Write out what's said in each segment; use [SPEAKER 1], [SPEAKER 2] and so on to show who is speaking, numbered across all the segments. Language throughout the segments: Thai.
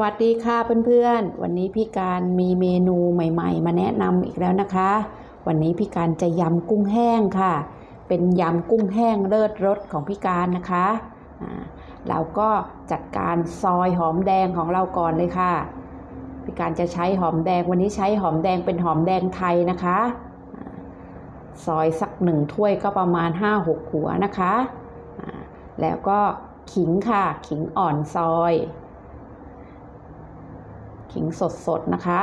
[SPEAKER 1] วัสดีค่ะเพื่อนๆ วันนี้พี่การมีเมนูใหม่ ๆ มาแนะนำอีกแล้วนะคะ วันนี้พี่การจะยำกุ้งแห้งค่ะ เป็นยำกุ้งแห้งเลิศรสของพี่การนะคะอ่าเราก็จัดการซอยหอมแดงของเราก่อนเลยค่ะพี่การจะใช้หอมแดงวันนี้ใช้หอมแดงเป็นหอมแดงไทยนะคะอ่าซอยสักหนึ่งถ้วยก็ประมาณ 5-6 หัวนะคะ แล้วก็ขิงค่ะ ขิงอ่อนซอย ขิงสดๆนะคะ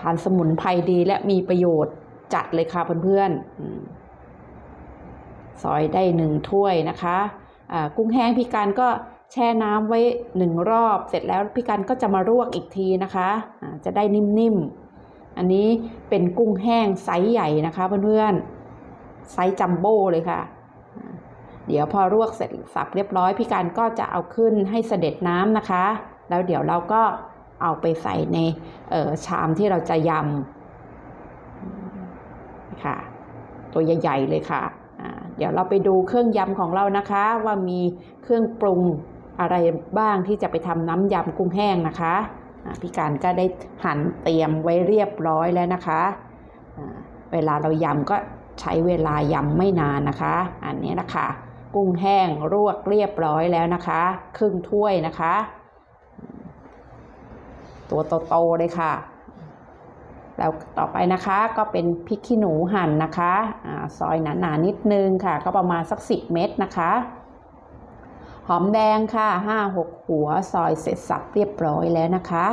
[SPEAKER 1] ทานสมุนไพรดีและมีประโยชน์จัดเลยค่ะเพื่อนๆซอยได้หนึ่งถ้วยนะคะกุ้งแห้งพี่การก็แช่น้ำไว้หนึ่งรอบเสร็จแล้วพี่การก็จะมาลวกอีกทีนะคะอ่าจะได้นิ่มๆ อันนี้เป็นกุ้งแห้งไซส์ใหญ่นะคะเพื่อนๆ ไซส์จัมโบ้เลยค่ะ เดี๋ยวพอลวกเสร็จสับเรียบร้อยพี่การก็จะเอาขึ้นให้เสด็จน้ำนะคะ แล้วเดี๋ยวเราก็เอาไปใส่ในชามที่เราจะยำค่ะ ตัวใหญ่ๆเลยค่ะเดี๋ยวเราไปดูเครื่องยำของเรานะคะ ว่ามีเครื่องปรุงอะไรบ้างที่จะไปทำน้ำยำกุ้งแห้งนะคะพี่การก็ได้หั่นเตรียมไว้เรียบร้อยแล้วนะคะเวลาเรายำก็ใช้เวลายำไม่นานนะคะ อันนี้นะคะ กุ้งแห้งลวกเรียบร้อยแล้วนะคะ ครึ่งถ้วยนะคะ ตัวโตๆเลยค่ะ แล้วต่อไปนะคะก็เป็นพริกขี้หนูหั่นนะคะอาซอยหนาๆนิดนึงค่ะ ก็ประมาณสัก10เม็ดนะคะ หอมแดงค่ะ5-6หัวซอยเสร็จสับเรียบร้อยแล้วนะคะ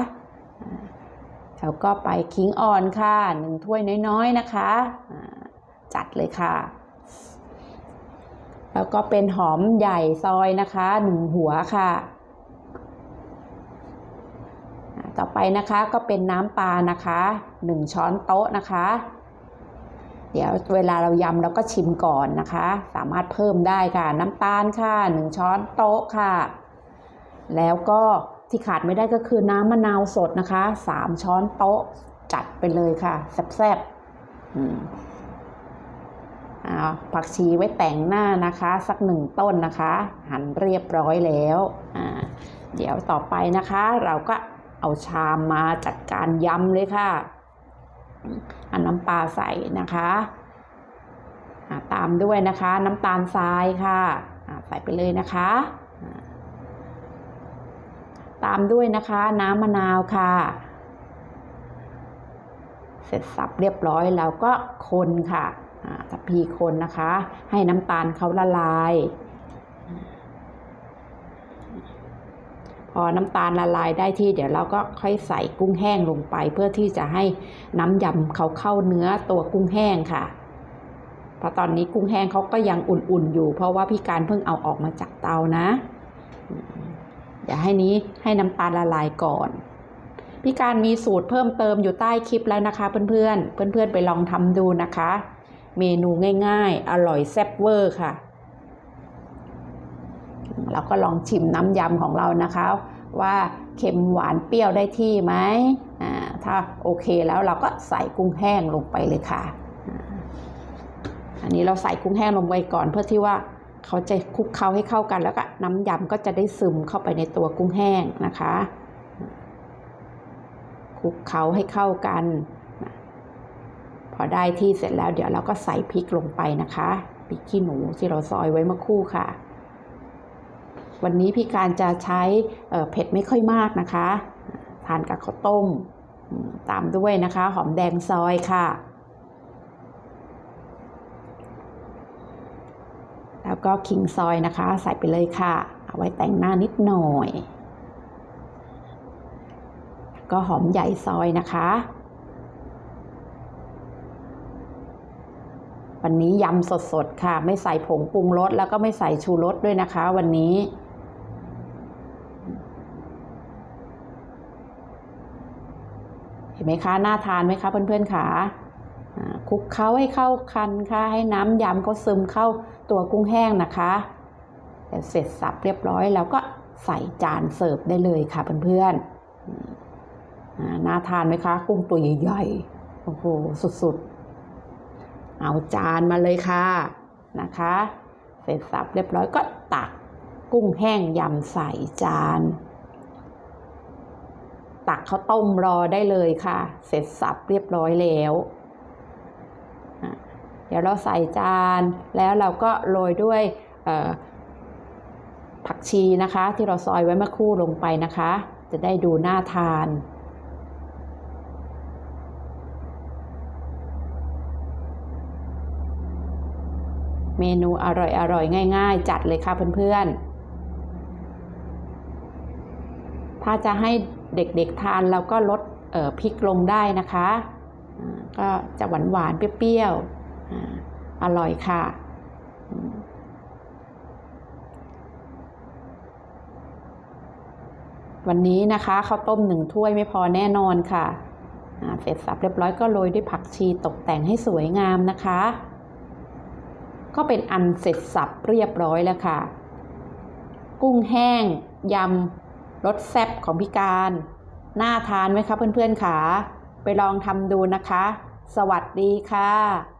[SPEAKER 1] แล้วก็ไปขิงอ่อนค่ะหนึ่งถ้วยน้อยๆนะคะ จัดเลยค่ะ แล้วก็เป็นหอมใหญ่ซอยนะคะหนึ่งหัวค่ะ ต่อไปนะคะก็เป็นน้ำปลานะคะหนึ่งช้อนโต๊ะนะคะ เดี๋ยวเวลาเรายำเราก็ชิมก่อนนะคะ สามารถเพิ่มได้ค่ะน้ำตาลค่ะหนึ่งช้อนโต๊ะค่ะ แล้วก็ที่ขาดไม่ได้ก็คือน้ำมะนาวสดนะคะสามช้อนโต๊ะจัดไปเลยค่ะแซ่บๆอืม ผักชีไว้แต่งหน้านะคะ สักหนึ่งต้นนะคะ หั่นเรียบร้อยแล้วเดี๋ยวต่อไปนะคะ เราก็เอาชามมาจัดการยำเลยค่ะอันน้ำปลาใส่นะคะตามด้วยนะคะ น้ำตาลทรายค่ะใส่ไปเลยนะคะ ตามด้วยนะคะน้ำมะนาวค่ะ เสร็จสับเรียบร้อยแล้วก็คนค่ะ อ่าพีคนนะคะ ให้น้ำตาลเขาละลาย พอน้ำตาลละลายได้ที่ เดี๋ยวเราก็ค่อยใส่กุ้งแห้งลงไป เพื่อที่จะให้น้ำยำเขาเข้าเนื้อตัวกุ้งแห้งค่ะเพราะตอนนี้กุ้งแห้งเขาก็ยังอุ่นๆอยู่ เพราะว่าพี่การเพิ่งเอาออกมาจากเตานะอืมเดี๋ยวให้นี้ให้น้ำตาลละลายก่อน พี่การมีสูตรเพิ่มเติมอยู่ใต้คลิปแล้วนะคะ เพื่อนๆเพื่อนๆไปลองทำดูนะคะ เมนูง่ายๆ อร่อยแซ่บเวอร์ค่ะ เราก็ลองชิมน้ำยำของเรานะคะ ว่าเค็มหวานเปรี้ยวได้ที่ไหมอ่าถ้าโอเคแล้วเราก็ใส่กุ้งแห้งลงไปเลยค่ะ อันนี้เราใส่กุ้งแห้งลงไปก่อนเพื่อที่ว่าเขาจะคลุกเคล้าให้เข้ากันแล้วก็น้ำยำก็จะได้ซึมเข้าไปในตัวกุ้งแห้งนะคะคลุกเคล้าให้เข้ากัน อได้ที่เสร็จแล้วเดี๋ยวเราก็ใส่พริกลงไปนะคะพริกขี้หนูที่เราซอยไว้เมื่อคู่ค่ะ วันนี้พี่การจะใช้เเผ็ดไม่ค่อยมากนะคะ ทานกับข้าวต้มอืมตามด้วยนะคะ หอมแดงซอยค่ะ แล้วก็คิงซอยนะคะ ใส่ไปเลยค่ะ เอาไว้แต่งหน้านิดหน่อย ก็หอมใหญ่ซอยนะคะ วันนี้ยำสดๆค่ะ ไม่ใส่ผงปรุงรสแล้วก็ไม่ใส่ชูรสด้วยนะคะ วันนี้ เห็นไหมคะน่าทานไหมคะเพื่อนๆค่ะอ่าคลุกเคล้าให้เข้ากันค่ะ ให้น้ำยำเขาซึมเข้าตัวกุ้งแห้งนะคะเเสร็จสับเรียบร้อยแล้วก็ใส่จานเสิร์ฟได้เลยค่ะเพื่อนๆน่าทานไหมคะ กุ้งตัวใหญ่ๆโอ้โหสุดๆ เอาจานมาเลยค่ะนะคะ เสร็จสับเรียบร้อยก็ตักกุ้งแห้งยำใส่จาน ตักข้าวต้มรอได้เลยค่ะ เสร็จสับเรียบร้อยแล้ว เดี๋ยวเราใส่จานแล้วเราก็โรยด้วยผักชีนะคะ ที่เราซอยไว้เมื่อครู่ลงไปนะคะ จะได้ดูน่าทาน เมนูอร่อยๆ ง่าย ๆ จัดเลยค่ะเพื่อนๆ ถ้าจะให้เด็กๆทานเราก็ลดพริกลงได้นะคะ ก็จะหวานๆ เปรี้ยวๆออร่อยค่ะ วันนี้นะคะข้าวต้มหนึ่งถ้วยไม่พอแน่นอนค่ะเสร็จสับเรียบร้อยก็โรยด้วยผักชีตกแต่งให้สวยงามนะคะ ก็เป็นอันเสร็จสับเรียบร้อยแล้วค่ะ กุ้งแห้งยำรสแซ่บของพี่การ น่าทานไหมคะเพื่อนๆค่ะ ไปลองทำดูนะคะ สวัสดีค่ะ